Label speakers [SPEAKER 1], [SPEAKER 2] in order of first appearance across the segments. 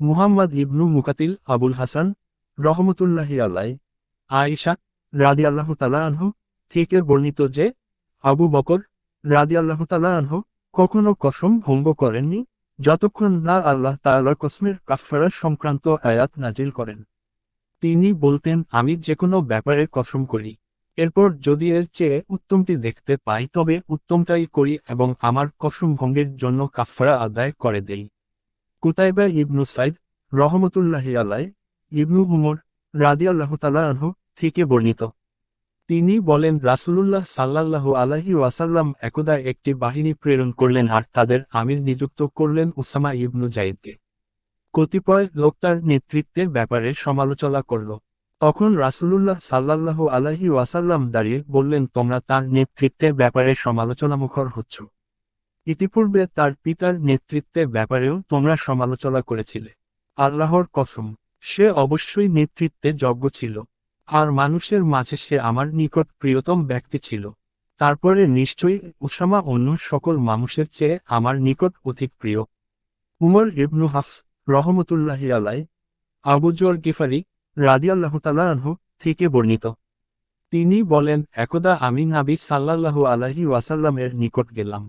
[SPEAKER 1] মুহাম্মদ ইবনু মুকাতিল আবুল হাসান, রহমতুল্লাহি আলাই আয়েশা রাদি আল্লাহ আনহু থেকে বর্ণিত যে আবু বকর রাদি আল্লাহ আনহু কখনো কসম ভঙ্গ করেননি, যতক্ষণ না আল্লাহ তাআলার কসমের কাফারা সংক্রান্ত আয়াত নাজিল করেন। তিনি বলতেন, আমি যে কোনো ব্যাপারে কসম করি। এরপর যদি এর চেয়ে উত্তমটি দেখতে পাই, তবে উত্তমটাই করি এবং আমার কসম ভঙ্গের জন্য কাফারা আদায় করে দেই। কুতাইবা ইবনু সাইদ রহমতুল্লাহি আলাই ইবনু উমর রাদি আল্লাহ আনহু থেকে বর্ণিত। তিনি বলেন, রাসূলুল্লাহ সাল্লাল্লাহু আলাহি ওয়াসাল্লাম একদা একটি বাহিনী প্রেরণ করলেন আর তাদের আমির নিযুক্ত করলেন উসামা ইবনু জাইদকে। কতিপয় লোক তার নেতৃত্বের ব্যাপারে সমালোচনা করল। তখন রাসূলুল্লাহ সাল্লাল্লাহু আলাইহি ওয়াসাল্লাম দাঁড়িয়ে বললেন, তোমরা তার নেতৃত্বের ব্যাপারে সমালোচনা মুখর হচ্ছ। ইতিপূর্বে তার পিতার নেতৃত্বের ব্যাপারেও তোমরা সমালোচনা করেছিলে। আল্লাহর কসম, সে অবশ্যই নেতৃত্বে যজ্ঞ ছিল, আর মানুষের মাঝে সে আমার নিকট প্রিয়তম ব্যক্তি ছিল। তারপরে নিশ্চয়ই উসামা অন্য সকল মানুষের চেয়ে আমার নিকট অধিক প্রিয়। উমর ইবনু হাফস রহমতুল্লাহি আলাই আবুজর গিফারি রাদিয়াল্লাহ আনহু থেকে বর্ণিত। তিনি বলেন, একদা আমি নাবি সাল্লাল্লাহু আলাহি ওয়াসাল্লামের নিকট গেলাম।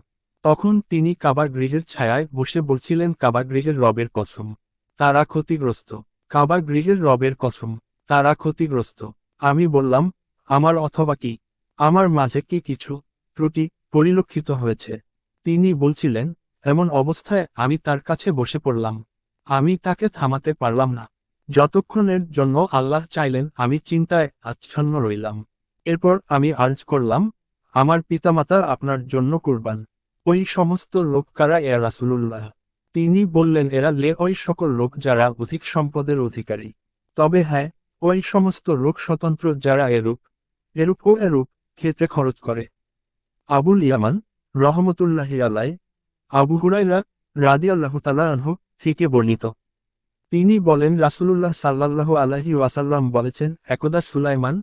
[SPEAKER 1] তখন তিনি কাবাগৃহের ছায়ায় বসে বলছিলেন কাবাগৃহের রবের কসম, তারা ক্ষতিগ্রস্ত। কাবাগৃহের রবের কসম, তারা ক্ষতিগ্রস্ত। আমি বললাম, আমার অথবা কি? আমার মাঝে কি কিছু ত্রুটি পরিলক্ষিত হয়েছে? তিনি বলছিলেন, এমন অবস্থায় আমি তার কাছে বসে পড়লাম। আমি তাকে থামাতে পারলাম না। যতক্ষণের জন্য আল্লাহ চাইলেন, আমি চিন্তায় আচ্ছন্ন রইলাম। এরপর আমি আর্জ করলাম, আমার পিতামাতা আপনার জন্য কুরবান। ওই সমস্ত লোক কারা? এ রাসুলুল্লাহ। তিনি বললেন, এরা লে ওই সকল লোক যারা অধিক সম্পদের অধিকারী। তবে হ্যাঁ ওই সমস্ত লোক স্বতন্ত্র যারা এরূপ এরূপ ও এরূপ ক্ষেত্রে খরচ করে। আবুল ইয়ামান রহমতুল্লাহি আলাই আবু হুরাইরা রাদি আল্লাহ আনহু থেকে বর্ণিত। তিনি বলেন, রাসূলুল্লাহ সাল্লাল্লাহু আলাহি ওয়াসাল্লাম বলেছেন, একদা সুলাইমান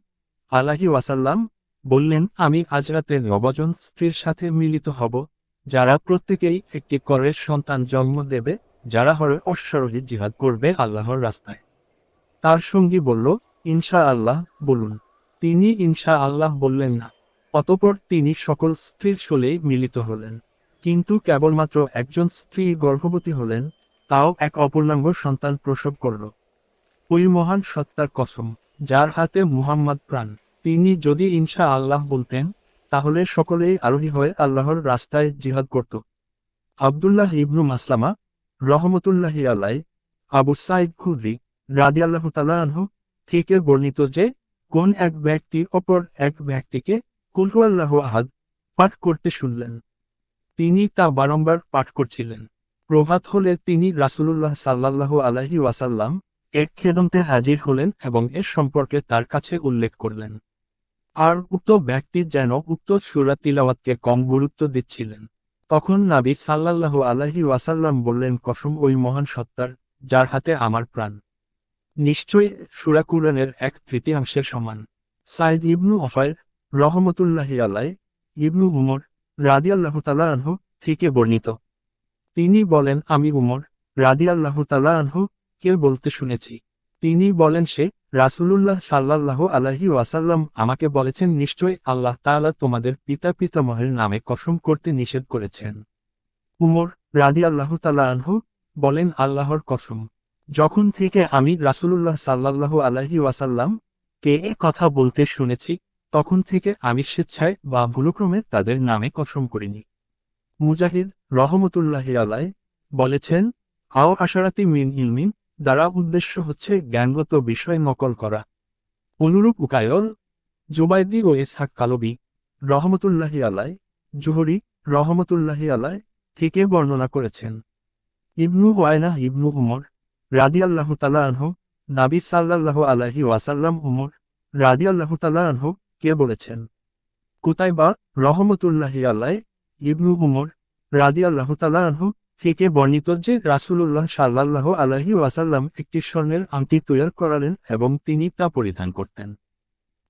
[SPEAKER 1] আলাহি ওয়াসাল্লাম বললেন, আমি আজ রাতে নবজন স্ত্রীর সাথে মিলিত হব। যারা প্রত্যেকেই একটি করে সন্তান জন্ম দেবে, যারা হরে অশ্বারোহী জিহাদ করবে আল্লাহর রাস্তায়। তার সঙ্গী বলল, ইনশা আল্লাহ, বলুন। তিনি ইনশা আল্লাহ বললেন না, অতপর তিনি সকল স্ত্রীর শোলেই মিলিত হলেন। কিন্তু কেবলমাত্র একজন স্ত্রী গর্ভবতী হলেন, তাও এক অপূর্ণাঙ্গ সন্তান প্রসব করল। ওই মহান সত্তার কসম, যার হাতে মুহাম্মদ প্রাণ। তিনি যদি ইনশা আল্লাহ বলতেন তাহলে সকলেই আরোহী হয়ে আল্লাহর রাস্তায় জিহাদ করত। আবদুল্লাহ ইবনু মাসলামা রহমতুল্লাহি আলাই আবু সাইদ খুদ্রি রাদি আল্লাহ আনহু থেকে বর্ণিত যে, কোন এক ব্যক্তি অপর এক ব্যক্তিকে কুলহু আল্লাহ আহাদ পাঠ করতে শুনলেন। তিনি তা বারংবার পাঠ করছিলেন। প্রভাত হলে তিনি রাসূলুল্লাহ সাল্লাল্লাহু আলাইহি ওয়াসাল্লাম এর খেদমতে হাজির হলেন এবং এর সম্পর্কে তার কাছে উল্লেখ করলেন। আর উক্ত ব্যক্তি যেন উক্ত সুরা তিলাওয়াতকে কম গুরুত্ব দিচ্ছিলেন। তখন নাবি সাল্লাল্লাহু আলাইহি ওয়াসাল্লাম বললেন, কসম ওই মহান সত্তার, যার হাতে আমার প্রাণ। নিশ্চয়ই সুরা কুরআনের এক তৃতীয়াংশের সমান। সাইদ ইবনু অফায়ের রহমতুল্লাহি আলাই ইবনু উমর রাদিয়াল্লাহু তাআলা আনহু থেকে বর্ণিত। তিনি বলেন, আমি উমর রাদিয়াল্লাহু তাআলা আনহু কে বলতে শুনেছি। তিনি বলেন, সে রাসূলুল্লাহ সাল্লাল্লাহু আলাইহি ওয়াসাল্লাম আমাকে বলেছেন, নিশ্চয়ই আল্লাহ তাআলা তোমাদের পিতা পিতামহের নামে কসম করতে নিষেধ করেছেন। উমর রাদিয়াল্লাহু তাআলা আনহু বলেন, আল্লাহর কসম। যখন থেকে আমি রাসূলুল্লাহ সাল্লাল্লাহু আলাইহি ওয়াসাল্লাম কে এ কথা বলতে শুনেছি, তখন থেকে আমি স্বেচ্ছায় বা ভুলক্রমে তাদের নামে কসম করিনি। মুজাহিদ রহমতুল্লাহি আলাই বলেছেন, আও আশারাতি মিন ইলমিন দ্বারা উদ্দেশ্য হচ্ছে জ্ঞানগত বিষয় নকল করা। অনুরূপ উকায়ল জুবাইদি ও ইসহাক কালবি, রহমতুল্লাহি আলাই জুহরি, রহমতুল্লাহি আলাই থেকে বর্ণনা করেছেন। ইবনু ওয়াইনা ইবনু উমর রাদিয়াল্লাহু তালা আনহু, নাবি সাল্লাল্লাহু আলাইহি ওয়াসাল্লাম উমর রাদিয়াল্লাহু তালা আনহু কে বলেছেন? কুতাইবা রহমতুল্লাহি আলাই ইবনু উমর রাদিয়াল্লাহু তালা আনহু থেকে বর্ণিত যে রাসূলুল্লাহ সাল্লাল্লাহু আলাইহি ওয়াসাল্লাম একটি স্বর্ণের আংটি তৈয়ার করালেন এবং তিনি তা পরিধান করতেন।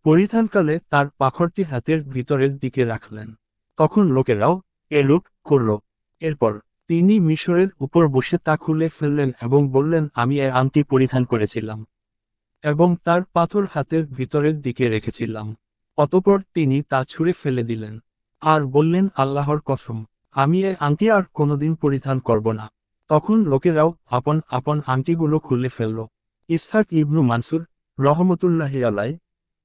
[SPEAKER 1] পরিধানকালে তার পাখরটি হাতের ভিতরের দিকে রাখলেন। তখন লোকেরাও এরূপ করল। এরপর তিনি মিশরের উপর বসে তা খুলে ফেললেন এবং বললেন, আমি এ আংটি পরিধান করেছিলাম এবং তার পাথর হাতের ভিতরের দিকে রেখেছিলাম। অতপর তিনি তা ছুঁড়ে ফেলে দিলেন। আর বললেন, আল্লাহর কসম আমি এ আংটি আর কোনোদিন পরিধান করব না। তখন লোকেরাও আপন আপন আংটিগুলো খুলে ফেলল। ইসহাক ইবনু মানসুর রহমতুল্লাহি আলাই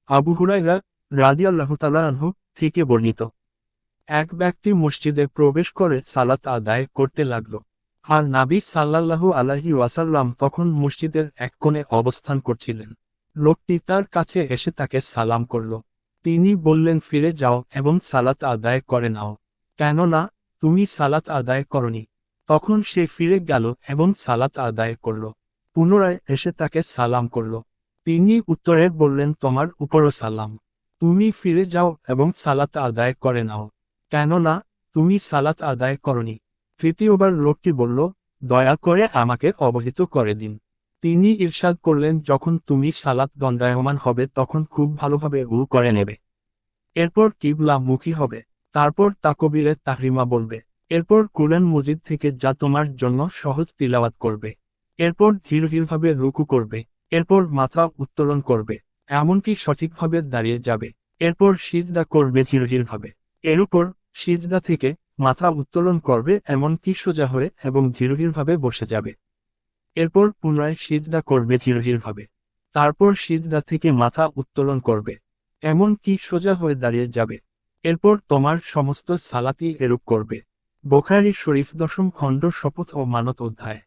[SPEAKER 1] আবু হুরাইরা রাদিয়াল্লাহু তাআলা আনহু থেকে বর্ণিত। এক ব্যক্তি মসজিদে প্রবেশ করে সালাত আদায় করতে লাগল। আর নাবি সাল্লাল্লাহু আলাহি ওয়াসাল্লাম তখন মসজিদের এক কোণে অবস্থান করছিলেন। লোকটি তার কাছে এসে তাকে সালাম করল। তিনি বললেন, ফিরে যাও এবং সালাত আদায় করে নাও। কেননা তুমি সালাত আদায় করনি। তখন সে ফিরে গেল এবং সালাত আদায় করল। পুনরায় এসে তাকে সালাম করল। তিনি উত্তরে বললেন, তোমার উপরও সালাম। তুমি ফিরে যাও এবং সালাত আদায় করে নাও। কেননা, তুমি সালাত আদায় করনি। তৃতীয়বার লোকটি বলল, দয়া করে আমাকে অবহিত করে দিন। তিনি ইরশাদ করলেন, যখন তুমি সালাত দণ্ডায়মান হবে, তখন খুব ভালোভাবে উ করে নেবে। এরপর কিবলা মুখী হবে। তারপর তাকবিরে তাহরিমা বলবে। এরপর কুরআন মজিদ থেকে যা তোমার জন্য সহজ তিলাওয়াত করবে। এরপর ধীর ধীরভাবে রুকু করবে। এরপর মাথা উত্তোলন করবে। এমনকি সঠিকভাবে দাঁড়িয়ে যাবে। এরপর সিজদা করবে ধীরভাবে। এর উপর সিজদা থেকে মাথা উত্তোলন করবে এমনকি সোজা হয়ে এবং ধীরভাবে বসে যাবে। এরপর পুনরায় সিজদা করবে ধীরভাবে। তারপর সিজদা থেকে মাথা উত্তোলন করবে। এমনকি সোজা হয়ে দাঁড়িয়ে যাবে। এরপর তোমার সমস্ত সালাতি এরূপ করবে। বোখারি শরীফ দশম খণ্ড শপথ ও মানত অধ্যায়।